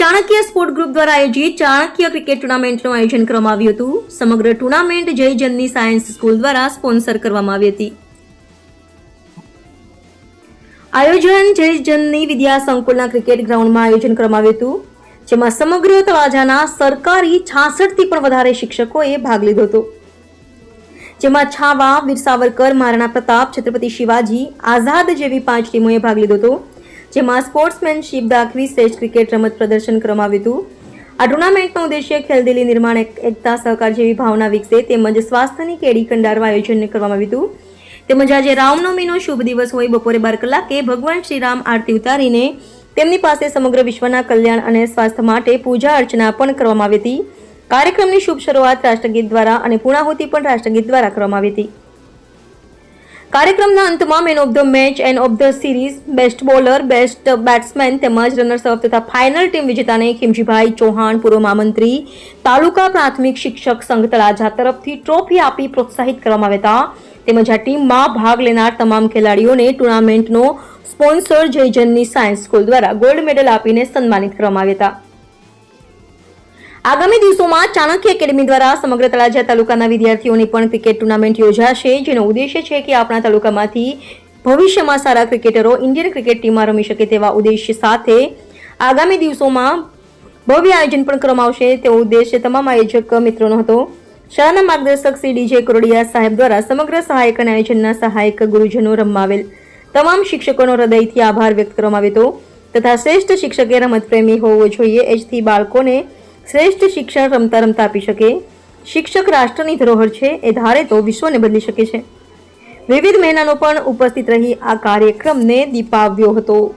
Chanakya sport group દ્વારા આયોજિત Chanakya cricket ટુર્નામેન્ટનું આયોજન કરવામાં આવ્યું હતું. સમગ્ર ટુર્નામેન્ટ જય જનની સાયન્સ સ્કૂલ દ્વારા સ્પોન્સર કરવામાં આવી હતી. આયોજન જય જનની વિદ્યા સંકુલના ક્રિકેટ ગ્રાઉન્ડમાં આયોજન કરવામાં આવ્યું હતું. જેમાં સમગ્ર તળાજાના સરકારી છાસઠથી પણ વધારે શિક્ષકોએ ભાગ લીધો હતો. જેમાં છાવા, વીર સાવરકર મહારાણા પ્રતાપ, છત્રપતિ શિવાજી, આઝાદ જેવી પાંચ ટીમોએ ભાગ લીધો હતો. જેમાં સ્પોર્ટ્સમેનશીપ દાખવી શ્રેષ્ઠ ક્રિકેટ રમત પ્રદર્શન કરવામાં આવ્યું આ ટુર્નામેન્ટનો ઉદ્દેશ્ય ખેલદિલી નિર્માણ એકતા સહકાર જેવી ભાવના વિકસે તેમજ સ્વાસ્થ્યની કેડી કંડારવા આયોજન કરવામાં આવ્યું હતું. તેમજ આજે રામનવમીનો શુભ દિવસ હોય બપોરે બાર કલાકે ભગવાન શ્રીરામ આરતી ઉતારીને તેમની પાસે સમગ્ર વિશ્વના કલ્યાણ અને સ્વાસ્થ્ય માટે પૂજા અર્ચના પણ કરવામાં આવી હતી. કાર્યક્રમની શુભ શરૂઆત રાષ્ટ્રગીત દ્વારા અને પૂર્ણાહુતિ પણ રાષ્ટ્રગીત દ્વારા કરવામાં આવી હતી. કાર્યક્રમના અંતમાં man of the match and of the series best bowler best batsman તેમજ રનર્સ અપ તથા ફાઇનલ ટીમ વિજેતાને ખીમજીભાઈ ચૌહાણ, પૂર્વ મહામંત્રી, તાલુકા પ્રાથમિક શિક્ષક સંઘ તળાજા તરફથી ટ્રોફી આપી પ્રોત્સાહિત કરવામાં આવ્યા હતા. તેમજ આ ટીમમાં ભાગ લેનાર તમામ ખેલાડીઓને ટુર્નામેન્ટનો સ્પોન્સર જયજનની સાયન્સ સ્કૂલ દ્વારા ગોલ્ડ મેડલ આપીને સન્માનિત કરવામાં આવ્યા હતા. આગામી દિવસોમાં ચાણક્ય એકેડમી દ્વારા સમગ્ર તળાજા તાલુકાના વિદ્યાર્થીઓની પણ ક્રિકેટ ટુર્નામેન્ટ યોજાશે, જેનો ઉદ્દેશ્ય છે કે આપણા તાલુકામાંથી ભવિષ્યમાં સારા ક્રિકેટરો ઇન્ડિયન ક્રિકેટ ટીમમાં રમી શકે તેવા ઉદ્દેશ્ય સાથે આગામી દિવસોમાં ભવ્ય આયોજન પણ કરવામાં આવશે. તેવો ઉદ્દેશ્ય તમામ આયોજક મિત્રોનો હતો. શાળાના માર્ગદર્શક શ્રી ડીજે કરોડિયા સાહેબ દ્વારા સમગ્ર સહાયક અને આયોજનના સહાયક ગુરુજનો રમાવેલ તમામ શિક્ષકોનો હૃદયથી આભાર વ્યક્ત કરવામાં આવ્યો હતો. તથા શ્રેષ્ઠ શિક્ષકે રમતપ્રેમી હોવો જોઈએ. એજથી બાળકોને શ્રેષ્ઠ શિક્ષણ રમતા રમતા આપી શકે. શિક્ષક રાષ્ટ્રની ધરોહર છે એ ધારે તો વિશ્વને બદલી શકે છે. વિવિધ મહેમાનો પણ ઉપસ્થિત રહી આ કાર્યક્રમને દીપાવ્યો હતો.